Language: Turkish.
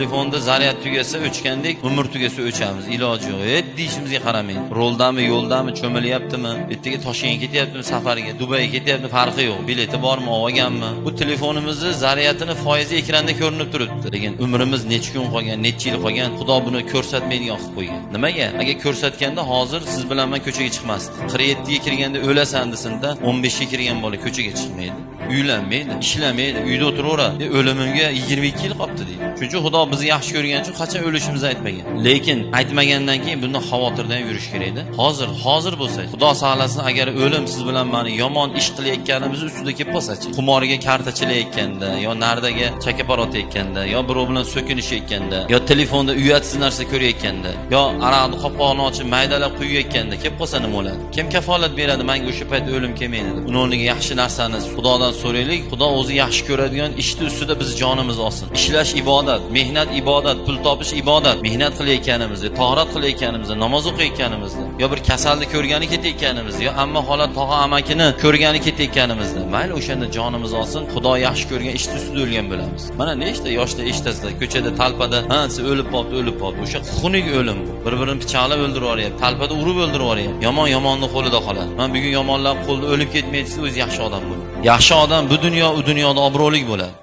telefonda zaryad tugasa o'chgandek umr tugasa o'chamiz. İloji yo'q. Hech deyishimizga qaramang roldami yo'ldami cho'milyaptimi? Ertaga toshkentga ketyaptimi safarga? Dubayga ketyapti farqi yo'q. Bileti bormi olganmi bu telefonimizni zaryadini foizi ekranda ko'rinib turibdi. Lekin umrimiz necha kun qolgan necha yil qolgan xudo buni ko'rsatmaydigan qilib qo'ygan. Nimaga? Agar ko'rsatganda hozir siz bilan man ko'chaga chiqmasdi qirq yettiga kirganda o'lasan desinda o'n beshga kirgan bola ko'chaga chiqmaydi. Uylanmaydi ishlamaydi uyda o'tiraveradi. E, o'limimga yigirma ikki yil qolibdi deydi. Shuning uchun xudo bizni yaxshi ko'rgani uchun qachon o'lishimizni aytmagan. Lekin aytmagandan keyin bundan xavotirda ham yurish kerak edi. Hozir hozir bo'lsa xudo saqlasin agar o'lim siz bilan mani yomon ish qilayotganimiz ustida kelib qolsachi qumorga karta chilayotganda yo nardaga chakapar otayotganda yo birov bilan so'kinishayotganda yo telefonda uyatsiz narsa ko'rayotganda yo aroqni qopqog'ini ochib maydalab quyayotganda kelib qolsa nima bo'ladi? Kim kafolat beradi manga o'sha payt o'lim kelmaydi deb? Uni o'rniga yaxshi narsani xudodan so'raylik xudo o'zi yaxshi ko'radigan ishni ustida biz jonimiz olsin. Ishlash ibodat mehnat ibodat pul topish ibodat. Mehnat qilayotganimizda torat qilayotganimizda namoz o'qiyotganimizda yo bir kasalni ko'rgani ketayotganimizda yo amma xola tog'a amakini ko'rgani ketayotganimizda mayli o'shanda jonimiz olsin xudo yaxshi ko'rgan ishni ustida o'lgan bo'lamiz. Mana nechta yoshlar eshitasizlar ko'chada talpada ha siz o'lib qolibdi o'lib qolibdi o'sha xunuk o'lim bir birini pichoqlab o'ldirib yuboryapti talpada urib o'ldirib yuboryapti yomon yomonni qo'lida qoladi. Man bugun yomonlar qo'lida o'lib ketmaydi desa o'zi yaxshi odam bo'ladi yaxshi odam bu dunyo u dunyoda obro'li bo'ladi